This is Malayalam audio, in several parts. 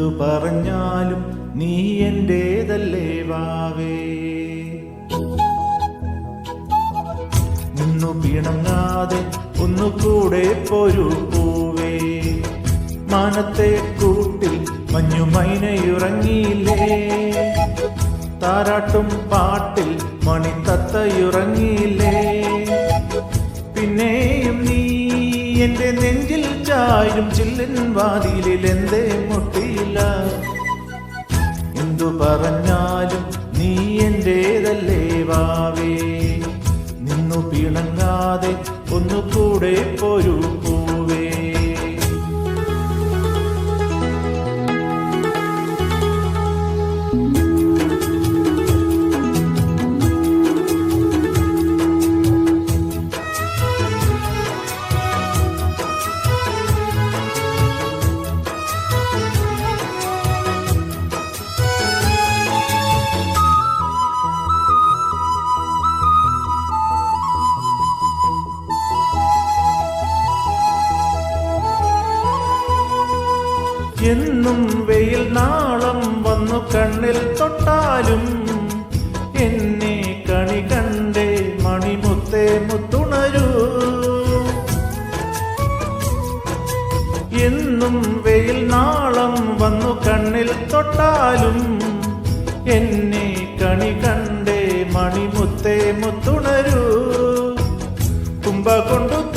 എന്തു പറഞ്ഞാലും നീ എന്റെതല്ലേ വാവേ? നിന്നു പിണങ്ങാതെ ഒന്നുകൂടെ പോരു പൂവേ മാനത്തെ കൂട്ടിൽ മഞ്ഞുമൈനയുറങ്ങിയില്ലേ താരാട്ടും പാട്ടിൽ മണിത്തത്തയുറങ്ങിയില്ലേ? പിന്നെയും നീ എന്റെ നെഞ്ചിൽ ചായും ചില്ലൻ വാതിലിൽ എന്തേ മുട്ടിയില്ല. എന്തു പറഞ്ഞാലും നീ എന്റേതല്ലേ വാവേ. നിന്നു പിണങ്ങാതെ ഒന്നു കൂടെ പോരു. എന്നും വെയിൽ നാളം വന്നു കണ്ണിൽ തൊട്ടാലും എന്നെ കണി കണ്ടേ മണിമുത്തേ മുത്തുണരൂ. എന്നും വെയിൽ നാളം വന്നു കണ്ണിൽ തൊട്ടാലും എന്നെ കണി കണ്ടേ മണിമുത്തേ മുത്തുണരൂ. തുമ്പ കൊണ്ടു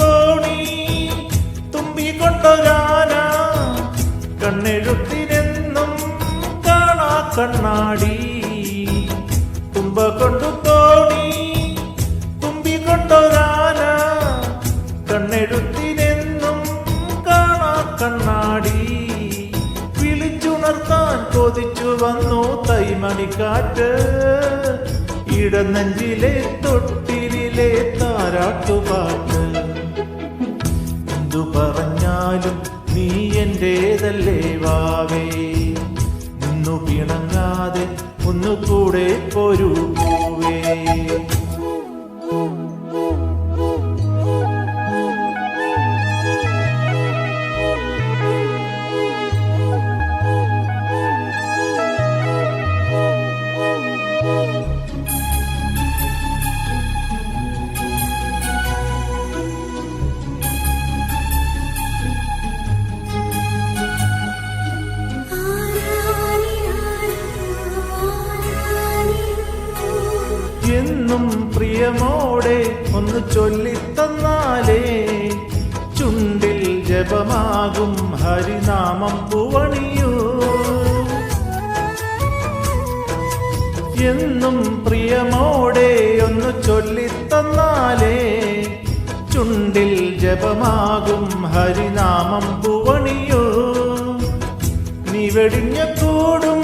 തുമ്പ കൊണ്ടു തോണി തുമ്പി കണ്ണെടുത്തിനെന്നും കാണാ കണ്ണാടി. വിളിച്ചുണർത്താൻ കൊതിച്ചു വന്നു തൈമണിക്കാറ്റ് ഇടനെഞ്ചിലെ തൊട്ടിലെ താരാട്ടുപാട്ട്. എന്തു പറഞ്ഞാലും നീ എന്റേതല്ലേ വാവേ. നിന്നു പിണങ്ങാതെ ഒന്നു കൂടെ പോരു. പ്രിയമോടെ ഒന്ന് ചൊല്ലിത്തന്നാലേ. ചുണ്ടിൽ ജപമാകും ഹരിനാമം പൂവണിയൂ. എന്നും പ്രിയമോടെ ഒന്ന് ചൊല്ലിത്തന്നാലേ. ചുണ്ടിൽ ജപമാകും ഹരിനാമം പൂവണിയൂ. നീ വെടിഞ്ഞ കൂടും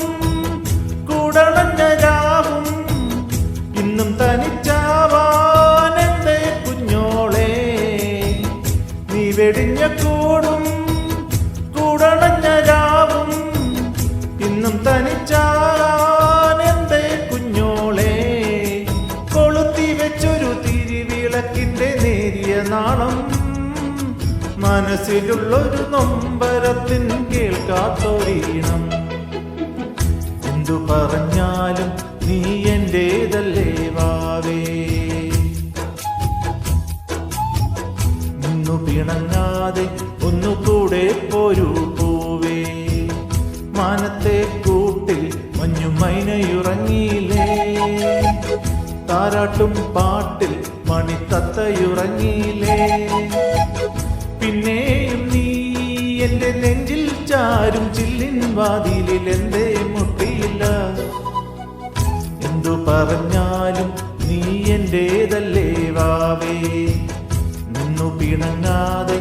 നാളം മനസ്സിലുള്ളൊരു നൊമ്പരത്തിൻ കേൾക്കാത്തൊരീണം. എന്തു പറഞ്ഞാലും നീ എന്റെതല്ലേ വാവേ. നിന്നു പിണങ്ങാതെ ഒന്നുകൂടെ പോരു പോവേ. മാനത്തെ കൂട്ടിൽ മഞ്ഞുമൈനയുറങ്ങിയില്ലേ. താരാട്ടും പാട്ടിൽ മണിത്തത്തയുറങ്ങിയില്ലേ? പിന്നെയും നീ എന്റെ നെഞ്ചിൽ ചാരും ചില്ലിൻ വാതിലിൽ എന്തേ മുട്ടിയില്ല? എന്തു പറഞ്ഞാലും നീ എന്റേതല്ലേ വാവേ? നിന്നു പിണങ്ങാതെ